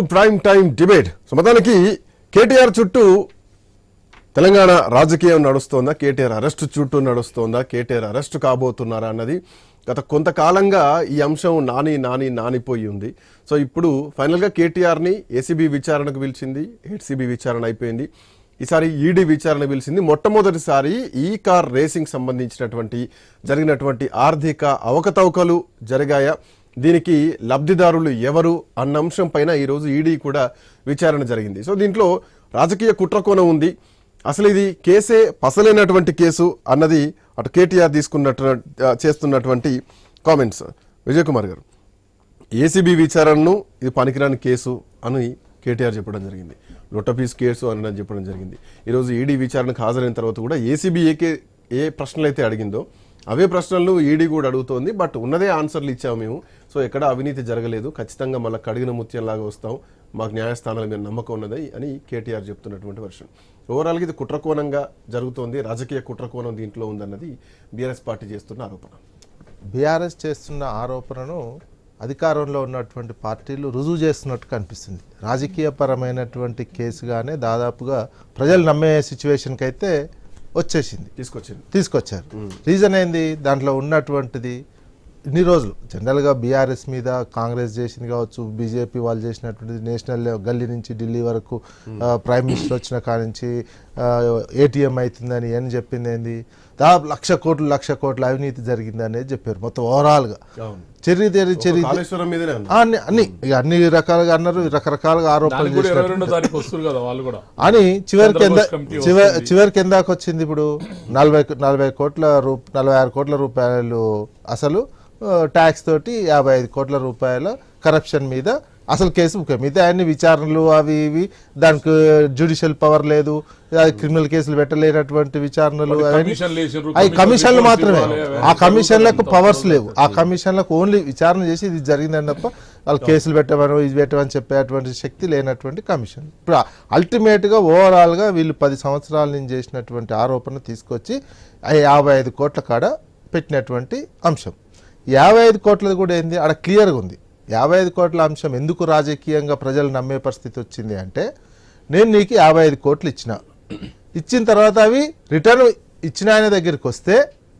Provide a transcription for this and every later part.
Prime time debate. So మొత్తానికి కేటీఆర్ చుట్టూ తెలంగాణ రాజకీయం నడుస్తోందా? కేటీఆర్ అరెస్ట్ చుట్టూ నడుస్తోందా? కేటీఆర్ అరెస్ట్ కాబోతున్నారా అన్నది గత కొంతకాలంగా ఈ అంశం నాని నాని నానిపోయి ఉంది. సో ఇప్పుడు ఫైనల్గా కేటీఆర్ని ఏసీబీ విచారణకు పిలిచింది హెచ్సిబి విచారణ అయిపోయింది. ఈసారి ఈడీ విచారణ పిలిచింది. మొట్టమొదటిసారి ఈ కార్ రేసింగ్ సంబంధించినటువంటి జరిగినటువంటి ఆర్థిక అవకతవకలు జరిగాయా? దీనికి లబ్ధిదారులు ఎవరు అన్న అంశం పైన ఈరోజు ఈడీ కూడా విచారణ జరిగింది. సో దీంట్లో రాజకీయ కుట్రకోణం ఉంది. అసలు ఇది కేసే పసలేనటువంటి కేసు అన్నది అటు కేటీఆర్ తీసుకున్నట్టు చేస్తున్నటువంటి కామెంట్స్. విజయ్ కుమార్ గారు ఏసీబీ విచారణను ఇది పనికిరాని కేసు అని కేటీఆర్ చెప్పడం జరిగింది. లొట్టపీస్ కేసు అని చెప్పడం జరిగింది. ఈరోజు ఈడీ విచారణకు హాజరైన తర్వాత కూడా ఏసీబీ ఏకే ఏ ప్రశ్నలు అయితే అడిగిందో అవే ప్రశ్నలు ఈడీ కూడా అడుగుతోంది బట్ ఉన్నదే ఆన్సర్లు ఇచ్చాము మేము. సో ఎక్కడ అవినీతి జరగలేదు. ఖచ్చితంగా మళ్ళీ కడిగిన ముత్యంలాగా వస్తాం. మాకు న్యాయస్థానాల మీద నమ్మకం ఉన్నది అని కేటీఆర్ చెప్తున్నటువంటి వర్షన్. ఓవరాల్గా ఇది కుట్రకోణంగా జరుగుతోంది. రాజకీయ కుట్రకోణం దీంట్లో ఉందన్నది బీఆర్ఎస్ పార్టీ చేస్తున్న ఆరోపణ. బీఆర్ఎస్ చేస్తున్న ఆరోపణను అధికారంలో ఉన్నటువంటి పార్టీలు రుజువు చేస్తున్నట్టు కనిపిస్తుంది. రాజకీయపరమైనటువంటి కేసుగానే దాదాపుగా ప్రజలు నమ్మే సిచ్యువేషన్కి అయితే వచ్చేసింది. తీసుకొచ్చింది. తీసుకొచ్చారు. రీజన్ ఏంది? దాంట్లో ఉన్నటువంటిది ఇన్ని రోజులు జనరల్గా బీఆర్ఎస్ మీద కాంగ్రెస్ చేసింది కావచ్చు బీజేపీ వాళ్ళు చేసినటువంటిది నేషనల్ గల్లీ నుంచి ఢిల్లీ వరకు ప్రైమ్ మినిస్టర్ వచ్చిన కాడి నుంచి ఏటీఎం అవుతుందని అని చెప్పింది ఏంది? దాదాపు లక్ష కోట్లు లక్ష కోట్ల అవినీతి జరిగింది అనేది చెప్పారు. మొత్తం ఓవరాల్గా. చెర్రి తెరి చెర్రి అన్ని అన్ని ఇక అన్ని రకాలుగా అన్నారు రకరకాలుగా ఆరోపణలు కూడా అని చివరికి ఎంత. చివరికి ఎందాక వచ్చింది ఇప్పుడు నలభై నలభై కోట్ల రూ నలభై ఆరు కోట్ల రూపాయలు అసలు ట్యాక్స్ తోటి యాభై ఐదు కోట్ల రూపాయల కరప్షన్ మీద అసలు కేసు ముఖ్యం. మిగతా అన్ని విచారణలు అవి ఇవి దానికి జ్యుడిషియల్ పవర్ లేదు క్రిమినల్ కేసులు పెట్టలేనటువంటి విచారణలు అవి కమిషన్ కమిషన్లు మాత్రమే. ఆ కమిషన్లకు పవర్స్. లేవు. ఆ కమిషన్లకు ఓన్లీ విచారణ చేసి ఇది జరిగిందని తప్ప వాళ్ళు కేసులు పెట్టమని ఇది పెట్టమని చెప్పేటువంటి శక్తి లేనటువంటి కమిషన్ ఇప్పుడు అల్టిమేట్గా ఓవరాల్గా వీళ్ళు పది సంవత్సరాల నుంచి చేసినటువంటి ఆరోపణ తీసుకొచ్చి యాభై ఐదు కోట్ల కాడ పెట్టినటువంటి అంశం. యాభై ఐదు కోట్లది కూడా ఏంది? ఆడ క్లియర్గా ఉంది. యాభై ఐదు కోట్ల అంశం ఎందుకు రాజకీయంగా ప్రజలు నమ్మే పరిస్థితి వచ్చింది అంటే నేను నీకు యాభై ఐదు కోట్లు ఇచ్చిన. ఇచ్చిన తర్వాత అవి రిటర్న్ ఇచ్చిన ఆయన దగ్గరికి వస్తే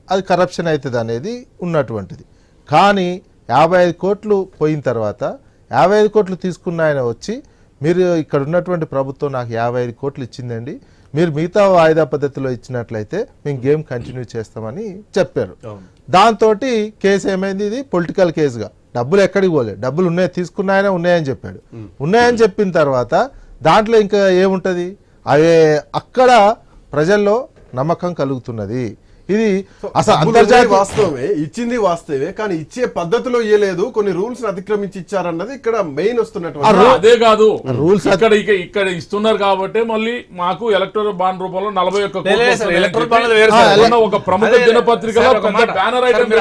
అది కరప్షన్ అవుతుంది అనేది ఉన్నటువంటిది. కానీ యాభై ఐదు కోట్లు పోయిన తర్వాత యాభై ఐదు కోట్లు తీసుకున్న ఆయన వచ్చి మీరు ఇక్కడ ఉన్నటువంటి ప్రభుత్వం నాకు యాభై ఐదు కోట్లు ఇచ్చిందండి మీరు మిగతా వాయిదా పద్ధతిలో ఇచ్చినట్లయితే మేము గేమ్ కంటిన్యూ చేస్తామని చెప్పారు. దాంతో కేసు ఏమైంది ఇది? పొలిటికల్ కేసుగా డబ్బులు ఎక్కడికి పోలేదు. డబ్బులు ఉన్నాయి తీసుకున్నాయనే ఉన్నాయని చెప్పాడు. ఉన్నాయని చెప్పిన తర్వాత దాంట్లో ఇంకా ఏముంటుంది? అవే అక్కడ ప్రజల్లో నమ్మకం కలుగుతున్నది. ఇది అసలు అంతర్జాతీయ వాస్తవమే ఇచ్చింది వాస్తవే కానీ ఇచ్చే పద్ధతిలో ఇయ్యలేదు కొన్ని రూల్స్ అతిక్రమించి ఇచ్చారన్నది ఇక్కడ మెయిన్ వస్తున్నటువంటి ఆ, అదే కాదు. రూల్స్ ఇక్కడ ఇక- ఇక్కడ ఇస్తున్నారు కాబట్టి మళ్ళీ మాకు ఎలక్టోరల్ బాండ్ రూపంలో నలభై ఒక్క ఒక ప్రముఖ దినపత్రికలో మాట. Banner item.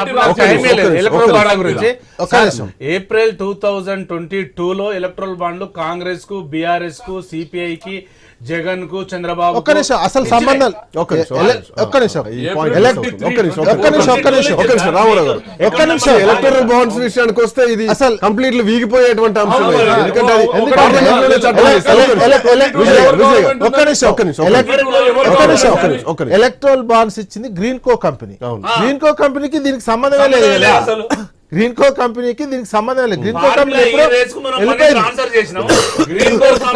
April two thousand twenty two లో ఎలక్ట్రల్ బాండ్లు కాంగ్రెస్కు బీఆర్ఎస్కు సిపిఐ కి జగన్కు చంద్రబాబు ఒక్క నిమిషం అసలు సంబంధం ఒక్క నిమిషం, ఒక్క నిమిషం ఒక్క నిమిషం, ఒక్క ఒక్క నిమిషం, ఒక్క నిమిషం. ఒక్క నిమిషం, రామారావు గారు. ఒక్క నిమిషం. ఎలక్టోరల్ బాండ్స్ విషయానికి వస్తే ఇది అసలు కంప్లీట్లీ వీగిపోయేటువంటి అంశం ఎందుకంటే. ఒక్క నిమిషం ఒక్క నిమిషం, ఒక్క నిమిషం. ఒక్క నిమిషం. ఎలక్ట్రల్ బాండ్స్ ఇచ్చింది గ్రీన్ కో కంపెనీ అవును. గ్రీన్ కో కంపెనీకి దీనికి సంబంధమే లేదు గ్రీన్ కో కంపెనీకి దీనికి సంబంధం లేదు. గ్రీన్ కో కంపెనీ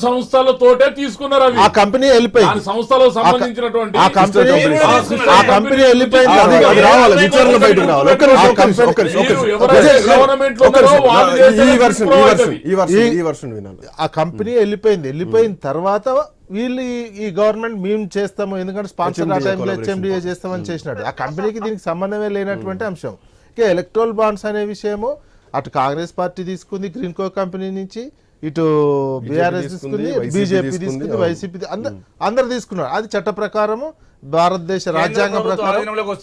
సంస్థలతోటే తీసుకున్నారు ఆ కంపెనీ దాని వెళ్ళిపోయింది సంస్థలకు సంబంధించినటువంటి ఆ కంపెనీ ఆ ఆ కంపెనీ వెళ్ళిపోయింది. అది రావాలి. విచారణ బయటకు రావాలి ఈ వర్షన్ వినాలి. ఆ కంపెనీ వెళ్ళిపోయింది. వెళ్ళిపోయిన తర్వాత వీళ్ళు ఈ- గవర్నమెంట్ మేము చేస్తాము. ఎందుకంటే స్పాన్సర్ ఆ టైంలో హెచ్ఎండిఏ చేస్తామని చేసినాడు. ఆ కంపెనీకి దీనికి సంబంధమే లేనటువంటి అంశం. ఇక ఎలక్ట్రోల్ బాండ్స్ అనే విషయము అటు కాంగ్రెస్ పార్టీ తీసుకుంది గ్రీన్ కో కంపెనీ నుంచి ఇటు బీఆర్ఎస్ తీసుకుంది, బీజేపీ తీసుకుంది. వైసీపీ అందరు అందరు తీసుకున్నారు. అది చట్ట ప్రకారము భారతదేశ రాజ్యాంగం ప్రకారం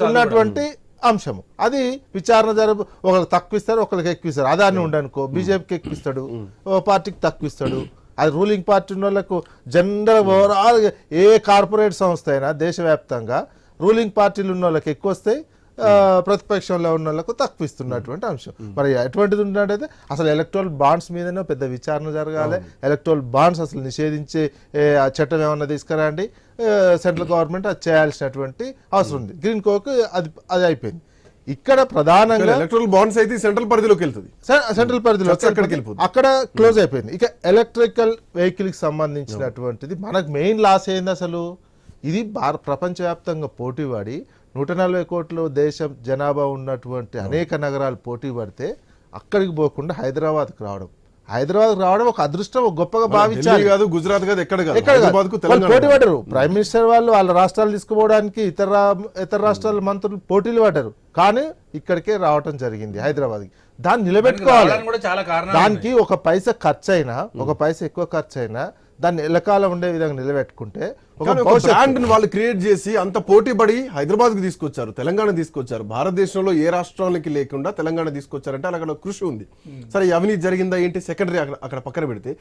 ఉన్నటువంటి అంశము. అది విచారణ జరుపు ఒకరికి తక్కువ ఇస్తారు ఒకరికి ఎక్కువ ఇస్తారు అదాన్ని ఉండనుకో. బీజేపీకి ఎక్కువ ఇస్తాడు ఓ పార్టీకి తక్కువ ఇస్తాడు అది రూలింగ్ పార్టీ ఉన్న వాళ్ళకు జనరల్ ఓవరాల్ ఏ కార్పొరేట్ సంస్థ అయినా దేశవ్యాప్తంగా రూలింగ్ పార్టీలు ఉన్న వాళ్ళకి ఎక్కువ వస్తాయి ప్రతిపక్షంలో ఉన్న వాళ్ళకు తక్కువ ఇస్తున్నటువంటి అంశం మరి ఎటువంటిది ఉన్నట్టయితే అసలు ఎలక్ట్రల్ బాండ్స్ మీదనే పెద్ద విచారణ జరగాలి. ఎలక్ట్రల్ బాండ్స్ అసలు నిషేధించే చట్టం ఏమన్నా తీసుకురండి. సెంట్రల్ గవర్నమెంట్ అది చేయాల్సినటువంటి అవసరం ఉంది. గ్రీన్ కోక్ అది అది అయిపోయింది. ఇక్కడ ప్రధానంగా ఎలక్ట్రల్ బాండ్స్ అయితే సెంట్రల్ పరిధిలోకి వెళ్తుంది. సెంట్రల్ పరిధిలో చర్చ అక్కడికి వెళ్ళిపోతుంది. అక్కడ క్లోజ్ అయిపోయింది. ఇక ఎలక్ట్రికల్ వెహికల్కి సంబంధించినటువంటిది మనకు మెయిన్ లాస్ ఏంది అసలు? ఇది భార ప్రపంచవ్యాప్తంగా పోటీ పడి నూట నలభై కోట్ల దేశం జనాభా ఉన్నటువంటి అనేక నగరాలు పోటీ పడితే అక్కడికి పోకుండా హైదరాబాద్కి రావడం. హైదరాబాద్ రావడం ఒక అదృష్టం ఒక గొప్పగా భావించాలి. కాదు గుజరాత్ కాదు ఎక్కడ పోటీ పడ్డారు. ప్రైమ్ మినిస్టర్ వాళ్ళు వాళ్ళ రాష్ట్రాలు తీసుకుపోవడానికి ఇతర ఇతర రాష్ట్రాల మంత్రులు పోటీలు పడ్డారు. కానీ ఇక్కడికే రావటం జరిగింది హైదరాబాద్కి దాన్ని నిలబెట్టుకోవాలి. దానికి ఒక పైసా ఖర్చు అయినా ఒక పైసా ఎక్కువ ఖర్చు అయినా దాన్ని ఎలకాలం ఉండే విధంగా నిలబెట్టుకుంటే ఒక వాళ్ళు క్రియేట్ చేసి అంత పోటీ పడి హైదరాబాద్కి తీసుకొచ్చారు తెలంగాణ తీసుకొచ్చారు. భారతదేశంలో ఏ రాష్ట్రాలకి లేకుండా తెలంగాణ తీసుకొచ్చారంటే అలా అక్కడ కృషి ఉంది. సరే ఈ అవినీతి జరిగిందా ఏంటి? సెకండరీ అక్కడ అక్కడ పక్కన పెడితే